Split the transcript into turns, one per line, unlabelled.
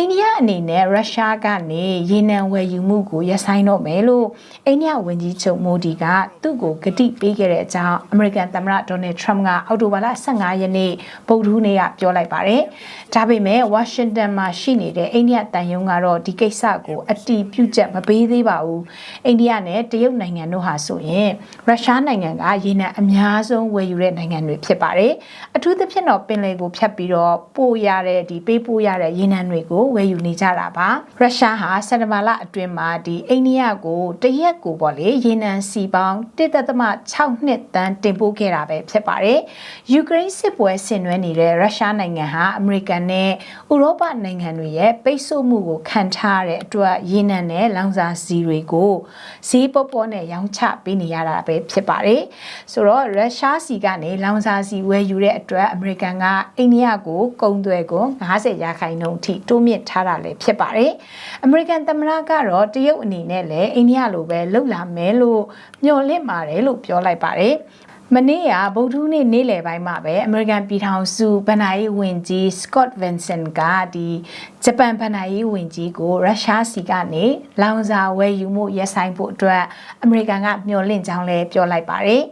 အိန္ဒိယအနေနဲ့ရုရှားကနေရေနံဝယ်ယူမှုကိုရပ်ဆိုင်းတော့မယ်လို့အိန္ဒိယဝန်ကြီးချုပ်မိုဒီကသူ့ကိုကတိပေးခဲ့တဲ့အကြောင်းအမေရိကန်သမ္မတဒေါ်နယ်ထရမ့်ကအောက်တိုဘာလ15ရက်နေ့ဗုဒ္ဓဟူးနေ့ကပြောလိုက်ပါတယ်။ဒါပေမဲ့ဝါရှင်တန်မှာရှိနေတဲ့အိန္ဒိယတန်ယုံကတော့ဒီကိစ္စကိုအတီးပြုတ်ချက်မပေးသေးပါဘူး။အိန္ဒိယနဲ့တရုတ်နိုင်ငံတို့ဟာဆိုရင်ရုရှားနိုင်ငံကရေနံအများဆုံးဝယ်ယူတဲ့နိုင်ငံတွေဖြစ်ပါတယ်။အထူးသဖြင့်တော့ပင်လယ်ကိုဖြတ်ပြီးတော့ပို့ရတဲ့ဒီပေးပို့ရတဲ့ရေနံတွေကိုဝယ်ယူနေကြတာပါရုရှားဟာစက်တဘာလအတွင်းမှာဒီအိန္ဒိယကိုတရက်ကိုပေါ့လေရေနံစီပေါင်း1.6နှစ်တန်းတင်ပို့ခဲ့တာပဲဖြစ်ပါတယ်ယူကရိန်းစစ်ပွဲဆင်နွှဲနေတဲ့ရုရှားနိုင်ငံဟာအမေရိကန်နဲ့ဥရောပနိုင်ငံတွေရဲ့ပိတ်ဆို့မှုကိုခံထားရတဲ့အတွက်ရေနံနဲ့လောင်စာဆီတွေကိုဈေးပေါပေါနဲ့ရောင်းချပေးနေရတာပဲဖြစ်ပါတယ်ဆိုတော့ရုရှားစီကနေလောင်စာဆီဝယ်ယူတဲ့အတွက်အမေရိကန်ကအိန္ဒိယကိုကုန်သွယ်ကို90ရာခိုင်နှုန်းအထိတိုးမြင့်ထားတာလည်းဖြစ်ပါတယ်။အမေရိကန်သမ္မတကတော့တရုတ်အနေနဲ့လည်းအိန္ဒိယလိုပဲလှုပ်လာမယ်လို့မျှော်လင့်ပါတယ်လို့ပြောလိုက်ပါတယ်။မနေ့ကဗုဒ္ဓဟူးနေ့နေ့လယ်ပိုင်းမှာပဲအမေရိကန်ပြည်ထောင်စုဗန်နာရေးဝန်ကြီး Scott Vincent ကဒီဂျပန်ဗန်နာရေးဝန်ကြီးကိုရုရှားစီကနေလောင်စာဝယ်ယူမှုရပ်ဆိုင်းဖို့အတွက်အမေရိကန်ကမျှော်လင့်ကြောင်းလည်းပြောလိုက်ပါတယ်